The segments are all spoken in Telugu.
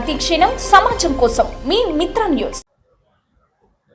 ప్రతి క్షణం సమాజం కోసం మీ Mitra news.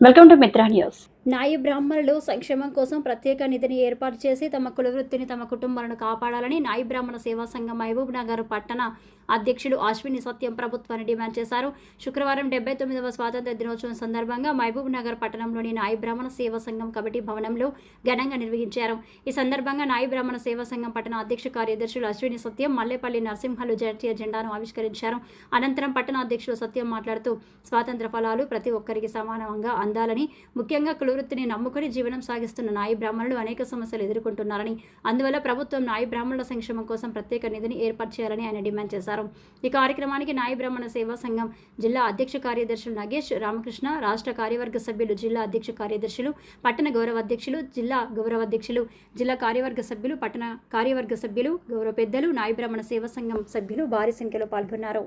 Welcome to Mitra news నాయి బ్రాహ్మణులు సంక్షేమం కోసం ప్రత్యేక నిధిని ఏర్పాటు చేసి తమ కులవృత్తిని తమ కుటుంబాలను కాపాడాలని న్యాయ బ్రాహ్మణ సేవా సంఘం మహబూబ్ నగర్ పట్టణ అధ్యక్షులు అశ్విని సత్యం ప్రభుత్వాన్ని డిమాండ్ చేశారు. శుక్రవారం డెబ్బై తొమ్మిదవ స్వాతంత్ర దినోత్సవం సందర్భంగా మహబూబ్ నగర్ పట్టణంలోని నాయి బ్రాహ్మణ సేవా సంఘం కమిటీ భవనంలో ఘనంగా నిర్వహించారు. ఈ సందర్భంగా నాయి బ్రాహ్మణ సేవా సంఘం పట్టణ అధ్యక్ష కార్యదర్శులు అశ్విని సత్యం మల్లేపల్లి నరసింహలు జాతీయ జెండాను ఆవిష్కరించారు. అనంతరం పట్టణ అధ్యక్షులు సత్యం మాట్లాడుతూ స్వాతంత్ర ఫలాలు ప్రతి ఒక్కరికి సమానంగా అందాలని ముఖ్యంగా కులు కులవృత్తిని నమ్ముకుని జీవనం సాగిస్తున్న నాయి బ్రాహ్మణులు అనేక సమస్యలు ఎదుర్కొంటున్నారని అందువల్ల ప్రభుత్వం నాయి బ్రాహ్మణుల సంక్షేమం కోసం ప్రత్యేక నిధిని ఏర్పాటు చేయాలని ఆయన డిమాండ్ చేశారు. ఈ కార్యక్రమానికి నాయి బ్రాహ్మణ సేవా సంఘం జిల్లా అధ్యక్ష కార్యదర్శులు నగేష్ రామకృష్ణ రాష్ట్ర కార్యవర్గ సభ్యులు జిల్లా అధ్యక్ష కార్యదర్శులు పట్టణ గౌరవ అధ్యక్షులు జిల్లా గౌరవ అధ్యక్షులు జిల్లా కార్యవర్గ సభ్యులు పట్టణ కార్యవర్గ సభ్యులు గౌరవ పెద్దలు నాయి బ్రాహ్మణ సేవా సంఘం సభ్యులు భారీ సంఖ్యలో పాల్గొన్నారు.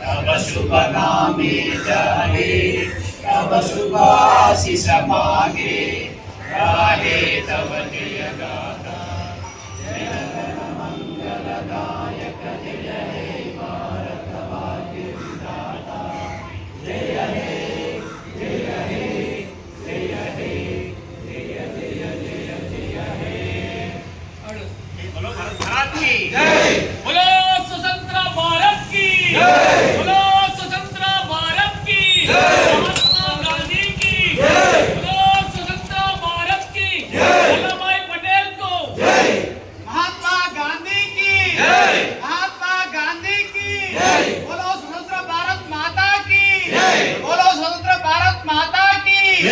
तव शुभ नामे जाहे तव शुभाशिष मागे गाहे तव जय गाथा जय धन मंगलदायक जय हे भारत भाग्य विधाता जय। हे जय हे जय हे जय जय जय जय हे बोलो भारत की जय माता की